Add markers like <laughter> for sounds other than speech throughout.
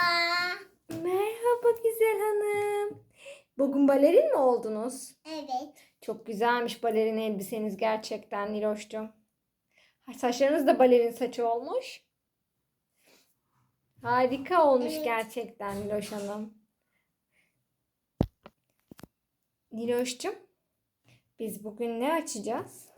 Merhaba. Merhaba güzel hanım. Bugün balerin mi oldunuz? Evet. Çok güzelmiş balerin elbiseniz gerçekten Niloş'cum. Saçlarınız da balerin saçı olmuş. Harika olmuş Evet. gerçekten Niloş Hanım. Niloş'cum biz bugün ne açacağız?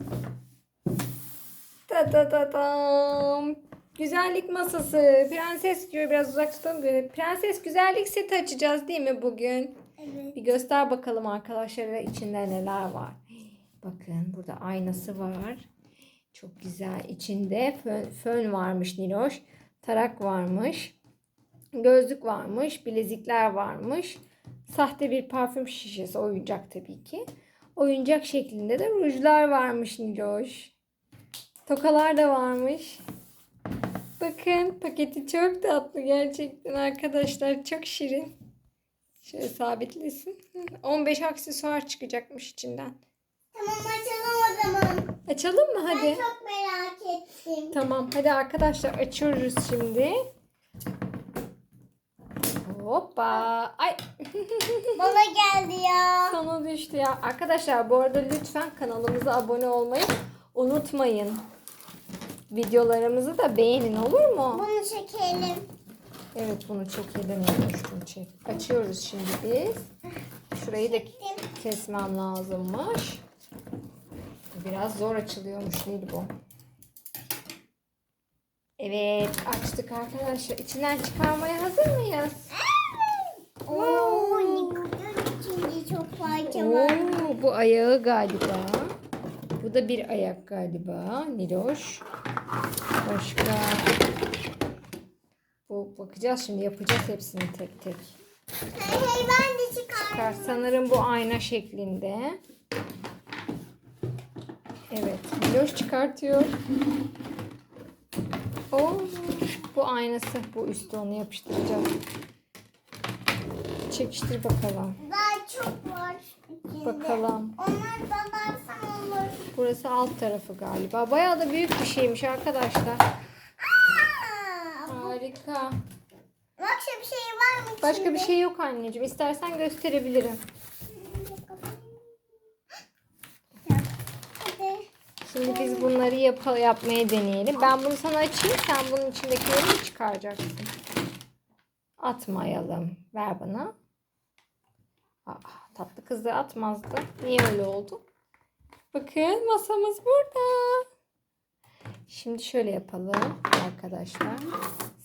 Ta ta ta tam. Güzellik masası. Prenses diyor biraz uzak tutalım. Böyle Prenses güzellik seti açacağız değil mi bugün? Evet. Bir göster bakalım arkadaşlara içinde neler var. Bakın burada aynası var. Çok güzel. İçinde fön, fön varmış Niloş. Tarak varmış. Gözlük varmış. Bilezikler varmış. Sahte bir parfüm şişesi. Oyuncak tabii ki. Oyuncak şeklinde de rujlar varmış Niloş. Tokalar da varmış. Bakın paketi çok tatlı gerçekten arkadaşlar. Çok şirin. Şöyle sabitlesin. Hı, 15 aksesuar çıkacakmış içinden. Tamam açalım o zaman. Açalım mı Ben hadi? çok merak ettim. Tamam hadi arkadaşlar açıyoruz şimdi. Hoppa. Ay <laughs> Bana geldi ya. sana düştü ya. Arkadaşlar bu arada lütfen kanalımıza abone olmayı unutmayın. Videolarımızı da beğenin olur mu? Bunu çekelim. Evet bunu edemiyormuştum çek. Açıyoruz şimdi biz. Şurayı da kesmem lazımmış. Biraz zor açılıyormuş değil bu. Evet açtık arkadaşlar. İçinden çıkarmaya hazır mıyız? Oo, Niko'nun içinde çok parça var. Oo, bu ayağı galiba. Bu da bir ayak galiba. Niloş. Başka. Bu bakacağız şimdi yapacağız hepsini tek tek. Ben de çıkar. Çıkar. Sanırım bu ayna şeklinde. Evet. Niloş çıkartıyor. Oo, bu aynası. Bu üstü onu yapıştıracağız. Çekiştir bakalım. Daha çok var içinde. Bakalım. Onlar olur. Burası alt tarafı galiba. Bayağı da büyük bir şeymiş arkadaşlar. Harika. Başka bir şey var mı Başka içinde? bir şey yok anneciğim. İstersen gösterebilirim. Şimdi biz bunları yap yapmaya deneyelim. Ben bunu sana açayım. Sen bunun içindekileri çıkaracaksın. Atmayalım. Ver bana. Aa, tatlı kız da atmazdı. Niye öyle oldu? Bakın masamız burada. Şimdi şöyle yapalım arkadaşlar.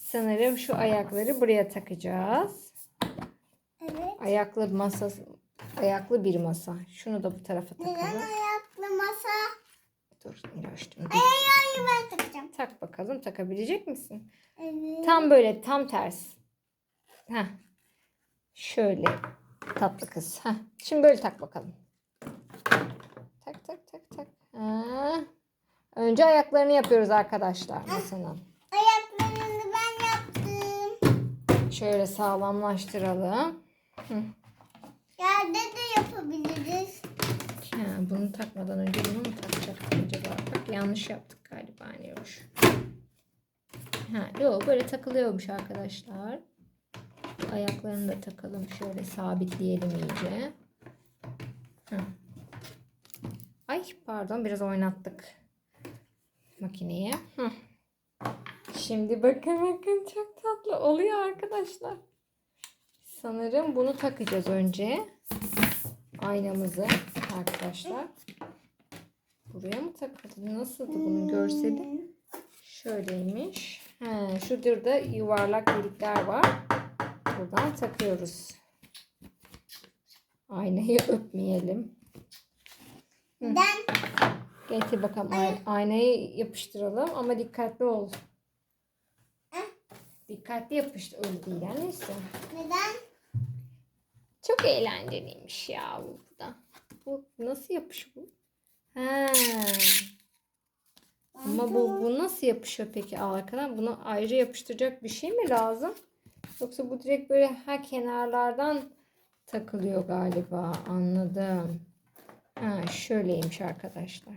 Sanırım şu ayakları buraya takacağız. Evet. Ayaklı masa ayaklı bir masa. Şunu da bu tarafa Neden takalım. ayaklı masa? Dur Miroş'cum. Ay ay ay ben takacağım. Tak bakalım takabilecek misin? Evet. Tam böyle tam ters. Heh. Şöyle tatlı kız. Heh. Şimdi böyle tak bakalım. Tak tak tak tak. Ha. Önce ayaklarını yapıyoruz arkadaşlar masanın. Ayaklarını ben yaptım. Şöyle sağlamlaştıralım. Yerde de yapabiliriz. Ha, bunu takmadan önce bunu mu takacaktık acaba? Bak yanlış yaptık galiba Niyoş. Ha, yok böyle takılıyormuş arkadaşlar. Ayaklarını da takalım. Şöyle sabitleyelim iyice. Hı. Ay pardon biraz oynattık makineyi. Hı. Şimdi bakın bakın çok tatlı oluyor arkadaşlar. Sanırım bunu takacağız önce. Aynamızı arkadaşlar. Buraya mı takıldı? Nasıldı bunun görseli? Şöyleymiş. He, şurada yuvarlak delikler var. Buradan takıyoruz. Aynayı öpmeyelim. Neden? Getir bakalım ay- aynayı yapıştıralım ama dikkatli ol. Dikkatli yapıştır. Öyle değil annesi. Neden? Çok eğlenceliymiş ya bu da. Bu nasıl yapış bu? Ha. Ama bu, bu nasıl yapışıyor peki arkadan? Bunu ayrı yapıştıracak bir şey mi lazım? Yoksa bu direkt böyle ha kenarlardan takılıyor galiba. Anladım. Ha şöyleymiş arkadaşlar.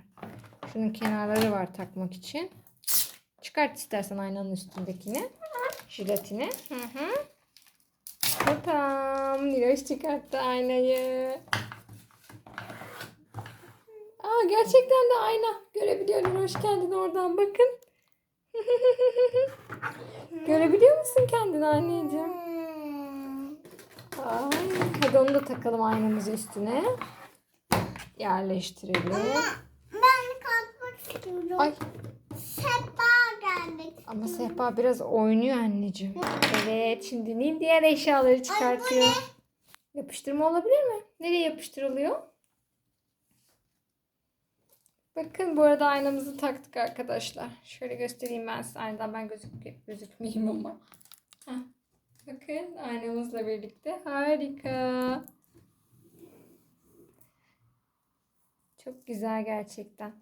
Şunun kenarları var takmak için. Çıkart istersen aynanın üstündekini. Jiletini. Hı hı. Tatam. Niloş çıkarttı aynayı. Aa gerçekten de ayna. Görebiliyor Niloş kendini oradan bakın. <laughs> Görebiliyor musun kendini anneciğim? Hmm. Ay, hadi onu da takalım aynamızı üstüne. Yerleştirelim. Ben kalkmak istiyorum. Ay Sehpa geldik. ama sehpa biraz oynuyor anneciğim. Evet şimdi Nil diğer eşyaları çıkartıyor. Yapıştırma olabilir mi? Nereye yapıştırılıyor? Bakın bu arada aynamızı taktık arkadaşlar. Şöyle göstereyim ben size. Aynadan ben gözük gözükmeyeyim ama. Heh. Bakın aynamızla birlikte. Harika. Çok güzel gerçekten.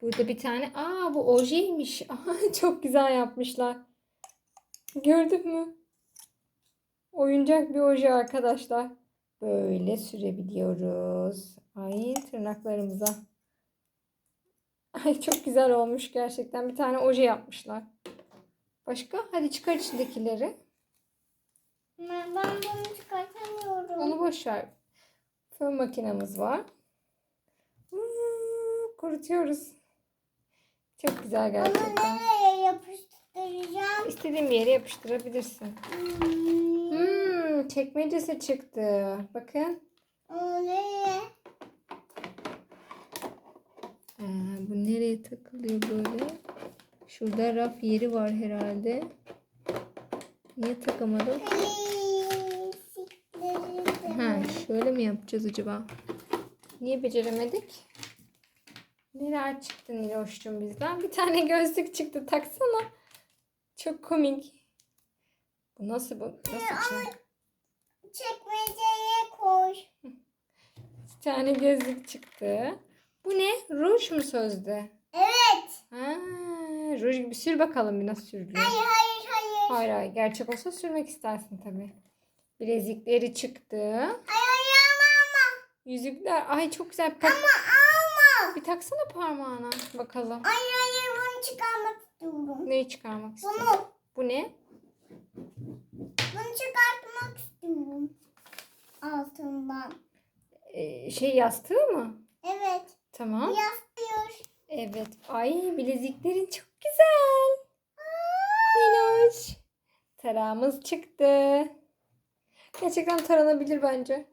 Burada bir tane. Aa bu ojeymiş. <laughs> Çok güzel yapmışlar. Gördün mü? Oyuncak bir oje arkadaşlar. Böyle sürebiliyoruz. Ay tırnaklarımıza. Ay çok güzel olmuş gerçekten. Bir tane oje yapmışlar. Başka? Hadi çıkar içindekileri. Ben, ben bunu çıkartamıyorum. Onu boş ver. Fön makinemiz var. Kurutuyoruz. Çok güzel gerçekten. nereye yapıştıracağım? İstediğin bir yere yapıştırabilirsin. Hmm. Hmm, çekmecesi çıktı. Bakın. Onu nereye? Ee, bu nereye takılıyor böyle? Şurada raf yeri var herhalde. Niye takamadım? Ha, şöyle mi yapacağız acaba? Niye beceremedik? Neler çıktı Niloş'cum bizden? Bir tane <laughs> gözlük çıktı. Taksana. Çok komik. Bu nasıl bu? Nasıl çıktı? Çekmeceye koy. Bir tane gözlük çıktı. Bu ne? Ruj mu sözde? Evet. Ha, ruj gibi sür bakalım bir nasıl sürülüyor. Hayır hayır hayır. Hayır hayır gerçek olsa sürmek istersin tabii. Bilezikleri çıktı. Hayır hayır ama ama. Yüzükler. Ay çok güzel. Ama. Bir taksana parmağına bakalım. Hayır hayır bunu çıkarmak istiyorum. Neyi çıkarmak istiyorsun? Bunu. Bu ne? Bunu çıkartmak istiyorum. Altından. Ee, şey yastığı mı? Evet. Tamam. Yastıyor. Evet. Ay bileziklerin çok güzel. Ninoş. Tarağımız çıktı. Gerçekten taranabilir bence.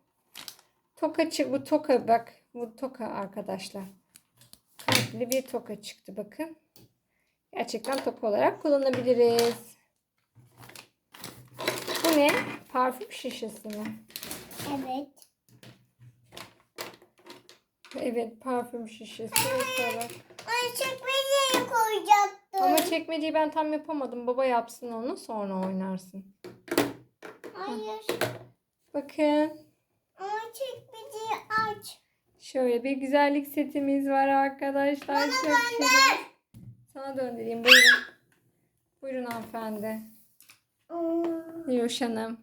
Toka çık bu toka bak. Bu toka arkadaşlar. Kalpli bir toka çıktı bakın. Gerçekten toka olarak kullanabiliriz. Bu ne? Parfüm şişesi mi? Evet. Evet parfüm şişesi olarak. Ay çekmeceye koyacaktım. Ama çekmeceyi ben tam yapamadım. Baba yapsın onu sonra oynarsın. Hayır. Bakın. Ama çekmeceyi aç. Şöyle bir güzellik setimiz var arkadaşlar. Çok şirin. Sana döndüreyim. Buyurun. Buyurun hanımefendi. Niloş Hanım.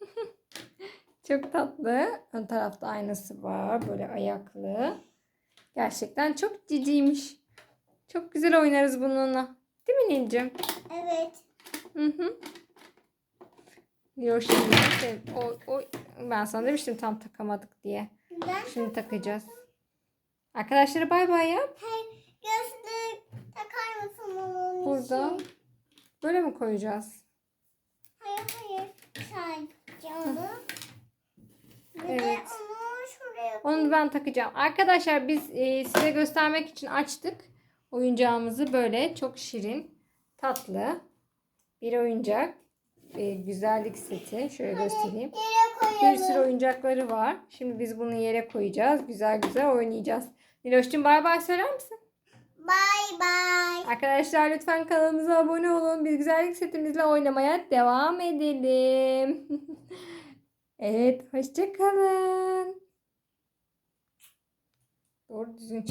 <laughs> çok tatlı. Ön tarafta aynası var. Böyle ayaklı. Gerçekten çok ciciymiş. Çok güzel oynarız bununla. Değil mi Nilcim? Evet. Hı hı. Niloş Hanım. evet, O, o, ben sana demiştim tam takamadık diye. Ben Şimdi takacağız. Arkadaşlara bay bay yap. gözlük takar mısın onun Burada. için? Böyle mi koyacağız? Hayır hayır. Sadece onu. Bir de Evet. onu şuraya Onu ben takacağım. Arkadaşlar biz e, size göstermek için açtık. Oyuncağımızı böyle çok şirin, tatlı bir oyuncak. E, güzellik seti. Şöyle göstereyim. Bir sürü oyuncakları var. Şimdi biz bunu yere koyacağız. Güzel güzel oynayacağız. Niloş'cum bay bay söyler misin? Bye bye. Arkadaşlar lütfen kanalımıza abone olun. Biz güzellik setimizle oynamaya devam edelim. <laughs> evet, hoşçakalın. Doğru düzgün.